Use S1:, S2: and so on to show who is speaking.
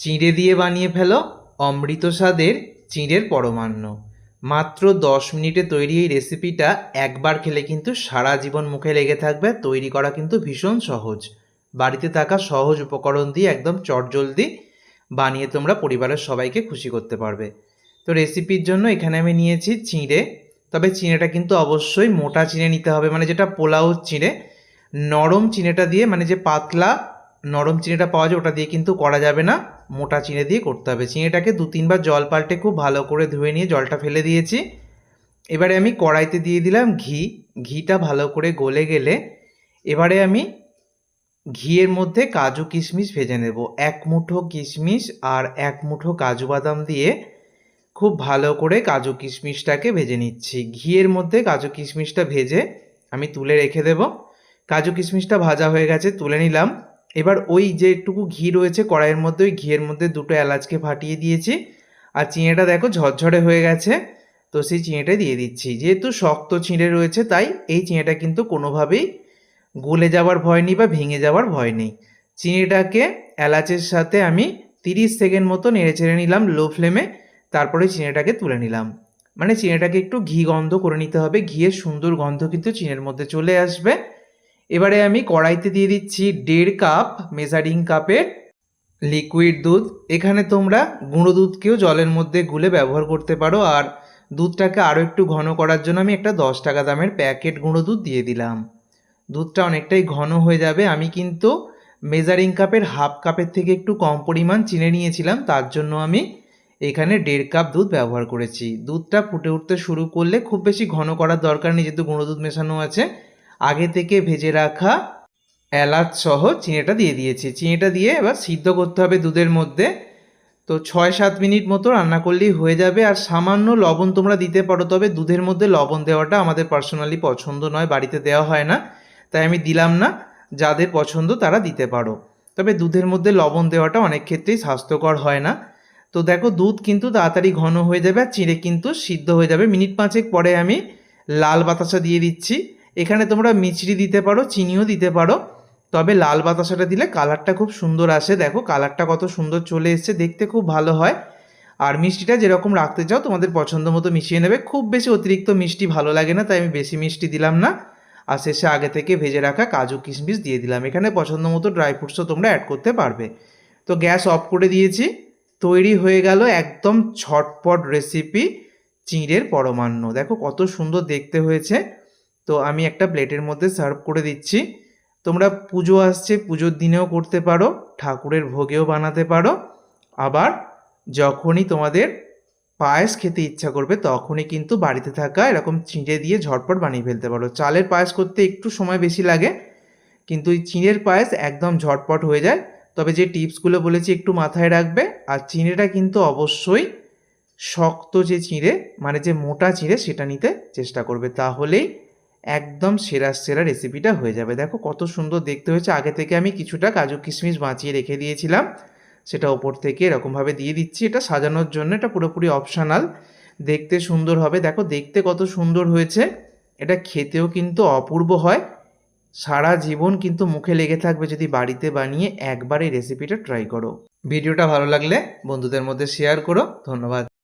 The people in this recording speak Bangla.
S1: চিঁড়ে দিয়ে বানিয়ে ফেলো অমৃত স্বাদের চিঁড়ের পরমান্ন। মাত্র দশ মিনিটে তৈরি এই রেসিপিটা একবার খেলে কিন্তু সারা জীবন মুখে লেগে থাকবে, তৈরি করা কিন্তু ভীষণ সহজ। বাড়িতে থাকা সহজ উপকরণ দিয়ে একদম চটজলদি বানিয়ে তোমরা পরিবারের সবাইকে খুশি করতে পারবে। তো রেসিপির জন্য এখানে আমি নিয়েছি চিঁড়ে, তবে চিঁড়েটা কিন্তু অবশ্যই মোটা চিঁড়ে নিতে হবে মানে যেটা পোলাও চিঁড়ে, নরম চিঁড়েটা দিয়ে মানে যে পাতলা নরম চিনিটা পাওয়া যায়, ওটা দিয়ে কিন্তু করা যাবে না। মোটা চিনি দিয়ে করতে হবে। চিনিটাকে দু তিনবার জল পাল্টে খুব ভালো করে ধুয়ে নিয়ে জলটা ফেলে দিয়েছি। এবারে আমি কড়াইতে দিয়ে দিলাম ঘি। ঘিটা ভালো করে গলে গেলে এবারে আমি ঘিয়ের মধ্যে কাজু কিশমিশ ভেজে নেব। এক মুঠো কিশমিশ আর এক মুঠো কাজু বাদাম দিয়ে খুব ভালো করে কাজু কিশমিশটাকে ভেজে নিচ্ছি। ঘিয়ের মধ্যে কাজু কিশমিশটা ভেজে আমি তুলে রেখে দেব। কাজু কিশমিশটা ভাজা হয়ে গেছে, তুলে নিলাম। এবার ওই যেটুকু ঘি রয়েছে কড়াইয়ের মধ্যে, ওই ঘিয়ের মধ্যে দুটো এলাচকে ফাটিয়ে দিয়েছি। আর চিঁড়েটা দেখো ঝরঝরে হয়ে গেছে, তো সেই চিঁড়েটা দিয়ে দিচ্ছি। যেহেতু শক্ত চিঁড়ে রয়েছে, তাই এই চিঁড়েটা কিন্তু কোনোভাবেই গলে যাওয়ার ভয় নেই বা ভেঙে যাওয়ার ভয় নেই। চিঁড়েটাকে এলাচের সাথে আমি তিরিশ সেকেন্ড মতো নেড়ে চেড়ে নিলাম, লো ফ্লেমে, তারপরে চিঁড়েটাকে তুলে নিলাম। মানে চিঁড়েটাকে একটু ঘি গন্ধ করে নিতে হবে, ঘিয়ের সুন্দর গন্ধ কিন্তু চিনের মধ্যে চলে আসবে। এবারে আমি কড়াইতে দিয়ে দিচ্ছি দেড় কাপ মেজারিং কাপের লিকুইড দুধ। এখানে তোমরা গুঁড়ো দুধকেও জলের মধ্যে গুলে ব্যবহার করতে পারো। আর দুধটাকে আরও একটু ঘন করার জন্য আমি একটা দশ টাকা দামের প্যাকেট গুঁড়ো দুধ দিয়ে দিলাম। দুধটা অনেকটাই ঘন হয়ে যাবে। আমি কিন্তু মেজারিং কাপের হাফ কাপের থেকে একটু কম পরিমাণ চিনে নিয়েছিলাম। তার জন্য আমি এখানে দেড় কাপ দুধ ব্যবহার করেছি। দুধটা ফুটে উঠতে শুরু করলে খুব বেশি ঘন করার দরকার নেই, যেহেতু গুঁড়ো দুধ মেশানো আছে। আগে থেকে ভেজে রাখা এলাচ সহ চিনিটা দিয়ে দিয়েছি। চিনিটা দিয়ে এবার সিদ্ধ করতে হবে দুধের মধ্যে। তো ছয় সাত মিনিট মতো রান্না করলেই হয়ে যাবে। আর সামান্য লবণ তোমরা দিতে পারো, তবে দুধের মধ্যে লবণ দেওয়াটা আমাদের পার্সোনালি পছন্দ নয়, বাড়িতে দেওয়া হয় না। তাই আমি দিলাম না, যাদের পছন্দ তারা দিতে পারো। তবে দুধের মধ্যে লবণ দেওয়াটা অনেক ক্ষেত্রেই স্বাস্থ্যকর হয় না। তো দেখো, দুধ কিন্তু তাড়াতাড়ি ঘন হয়ে যাবে, আর চিঁড়ে কিন্তু সিদ্ধ হয়ে যাবে। মিনিট পাঁচেক পরে আমি লাল বাতাসা দিয়ে দিচ্ছি। এখানে তোমরা মিচড়ি দিতে পারো, চিনিও দিতে পারো, তবে লাল বাতাসাটা দিলে কালারটা খুব সুন্দর আসে। দেখো, কালারটা কত সুন্দর চলে এসছে, দেখতে খুব ভালো হয়। আর মিষ্টিটা যেরকম রাখতে চাও, তোমাদের পছন্দ মতো মিশিয়ে নেবে। খুব বেশি অতিরিক্ত মিষ্টি ভালো লাগে না, তাই আমি বেশি মিষ্টি দিলাম না। আর শেষে আগে থেকে ভেজে রাখা কাজু কিশমিশ দিয়ে দিলাম। এখানে পছন্দ মতো ড্রাই ফ্রুটসও তোমরা অ্যাড করতে পারবে। তো গ্যাস অফ করে দিয়েছি। তৈরি হয়ে গেল একদম ছটপট রেসিপি চিঁড়ের পরমান্ন। দেখো কত সুন্দর দেখতে হয়েছে। তো আমি একটা প্লেটের মধ্যে সার্ভ করে দিচ্ছি। তোমরা পুজো আসছে, পুজোর দিনেও করতে পারো, ঠাকুরের ভোগেও বানাতে পারো। আবার যখনই তোমাদের পায়েস খেতে ইচ্ছা করবে, তখনই কিন্তু বাড়িতে থাকা এরকম চিঁড়ে দিয়ে ঝটপট বানিয়ে ফেলতে পারো। চালের পায়েস করতে একটু সময় বেশি লাগে, কিন্তু এই চিঁড়ের পায়েস একদম ঝটপট হয়ে যায়। তবে যে টিপসগুলো বলেছি, একটু মাথায় রাখবে। আর চিঁড়েটা কিন্তু অবশ্যই শক্ত যে চিঁড়ে মানে যে মোটা চিঁড়ে, সেটা নিতে চেষ্টা করবে। তাহলেই একদম সেরা সেরা রেসিপিটা হয়ে যাবে। দেখো কত সুন্দর দেখতে হয়েছে। আগে থেকে আমি কিছুটা কাজু কিশমিশ বাঁচিয়ে রেখে দিয়েছিলাম। সেটা ওপর থেকে এরকমভাবে দিয়ে দিচ্ছি। এটা সাজানোর জন্য এটা পুরোপুরি অপশানাল দেখতে সুন্দর হবে। দেখো দেখতে কত সুন্দর হয়েছে। এটা খেতেও কিন্তু অপূর্ব হয়। সারা জীবন কিন্তু মুখে লেগে থাকবে যদি বাড়িতে বানিয়ে একবার এই রেসিপিটা ট্রাই করো। ভিডিওটা ভালো লাগলে বন্ধুদের মধ্যে শেয়ার করো। ধন্যবাদ।